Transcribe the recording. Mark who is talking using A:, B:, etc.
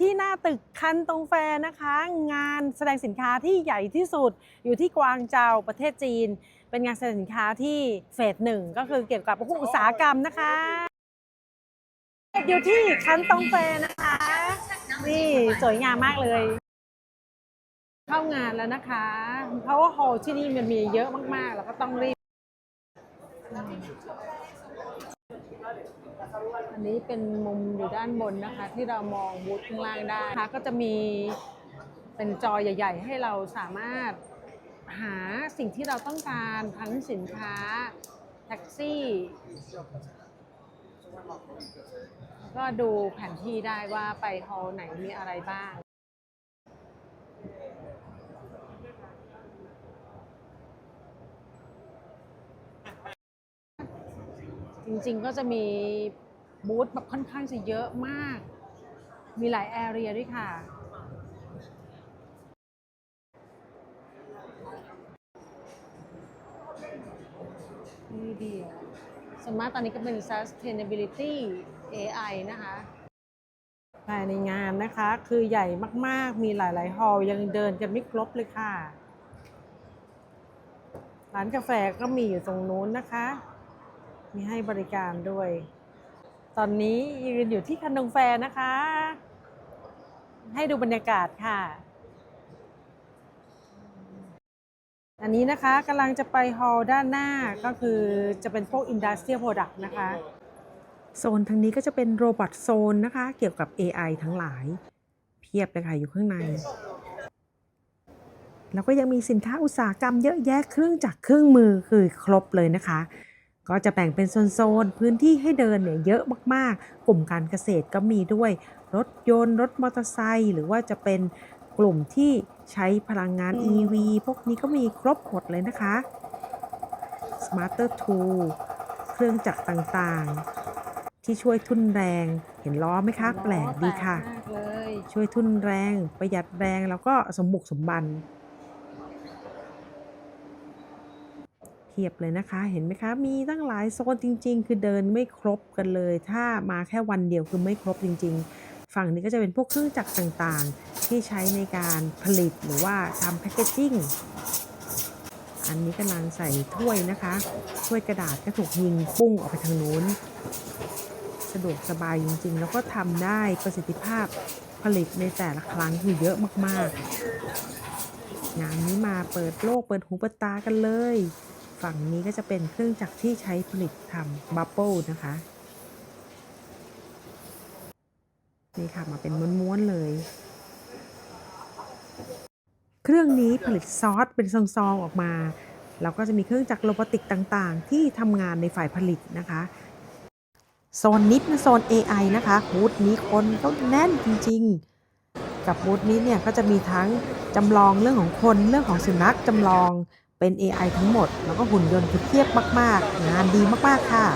A: ที่หน้าตึกคันตรงแฟร์นะคะ งานแสดงสินค้าที่ใหญ่ที่สุดอยู่ที่กวางเจาประเทศจีน เป็นงานแสดงสินค้าที่เฟสหนึ่งก็คือเกี่ยวกับพวกอุตสาหกรรมนะคะอยู่ที่คันตรงแฟร์นะคะ นี่สวยงามมากเลย เข้างานแล้วนะคะ เพราะว่าฮอลล์ที่นี่มันมีเยอะมากๆ แล้วก็ต้องรีบ อันนี้เป็นมุมอยู่ด้านบนนะคะ ที่เรามองบูธข้างล่างได้นะคะก็จะมีเป็นจอใหญ่ ๆ ให้เราสามารถหาสิ่งที่เราต้องการทั้งสินค้า แท็กซี่ก็ดูแผนที่ได้ว่าไปฮอลไหนมีอะไรบ้าง จริงๆก็จะมีบูธแบบค่อนข้างจะเยอะมาก มีหลายแอเรียด้วยค่ะ นี่เดียวสมากตอนนี้ก็เป็น sustainability AI นะคะภายในงานนะคะคือใหญ่มากๆ มีหลายๆฮอลยังเดินกันไม่ครบเลยค่ะ ร้านกาแฟก็มีอยู่ตรงนู้นนะคะ มีให้บริการด้วย ตอนนี้ยืนอยู่ที่คันดงแฟร์นะคะ ให้ดูบรรยากาศค่ะ อันนี้นะคะกำลังจะไปฮอลล์ด้านหน้าก็คือจะเป็นพวก Industrial Product นะคะ โซนทางนี้ก็จะเป็นโรบอทโซนนะคะ เกี่ยวกับ AI ทั้งหลาย เพียบเลยค่ะอยู่ข้างในแล้วก็ยังมีสินค้าอุตสาหกรรมเยอะแยะเครื่องจักรเครื่องมือคือครบเลยนะคะ ก็จะแบ่งเป็นโซนๆพื้นที่ให้เดินเนี่ยเยอะมากๆ กลุ่มการเกษตรก็มีด้วย รถยนต์ รถมอเตอร์ไซค์หรือว่าจะเป็นกลุ่มที่ใช้พลังงาน EV พวกนี้ก็มีครบหมดเลยนะคะ Smarter Tool เครื่องจักรต่างๆ ที่ช่วยทุนแรงเห็นล้อไหมคะ แปลกดีค่ะ
B: มากเลย
A: ช่วยทุนแรง ประหยัดแรงแล้วก็สมบุกสมบัน เทียบเลยนะคะ เห็นไหมคะ มีตั้งหลายโซนจริง ๆ คือเดินไม่ครบกันเลย ถ้ามาแค่วันเดียวคือไม่ครบจริง ๆ ฝั่งนี้ก็จะเป็นพวกเครื่องจักรต่างๆ ที่ใช้ในการผลิตหรือว่าทำแพคเกจจิ้ง อันนี้กำลังใส่ถ้วยนะคะ ถ้วยกระดาษก็ถูกยิงปุ้งออกไปทางนู้น สะดวกสบายจริง ๆ แล้วก็ทำได้ประสิทธิภาพผลิตในแต่ละครั้งคือเยอะมากๆงานนี้มาเปิดโลกเปิดหูเปิดตากันเลย ฝั่งนี้ก็จะเป็นเครื่องจักรที่ใช้ผลิตทำบับเบิลนะคะ นี่ค่ะมาเป็นม้วนๆเลย เครื่องนี้ผลิตซอสเป็นซองๆออกมา แล้วก็จะมีเครื่องจักรโรบอติกต่างๆ ที่ทำงานในฝ่ายผลิตนะคะโซนนิดนโซน AI นะคะบูธนี้คนก็แน่นจริงๆ กับบูธนี้เนี่ยก็จะมีทั้งจำลองเรื่องของคนเรื่องของสุนัขจำลอง เป็น AI ทั้งหมด แล้วก็หุ่นยนต์คือเทียบมาก ๆ งานดีมาก ๆ ค่ะ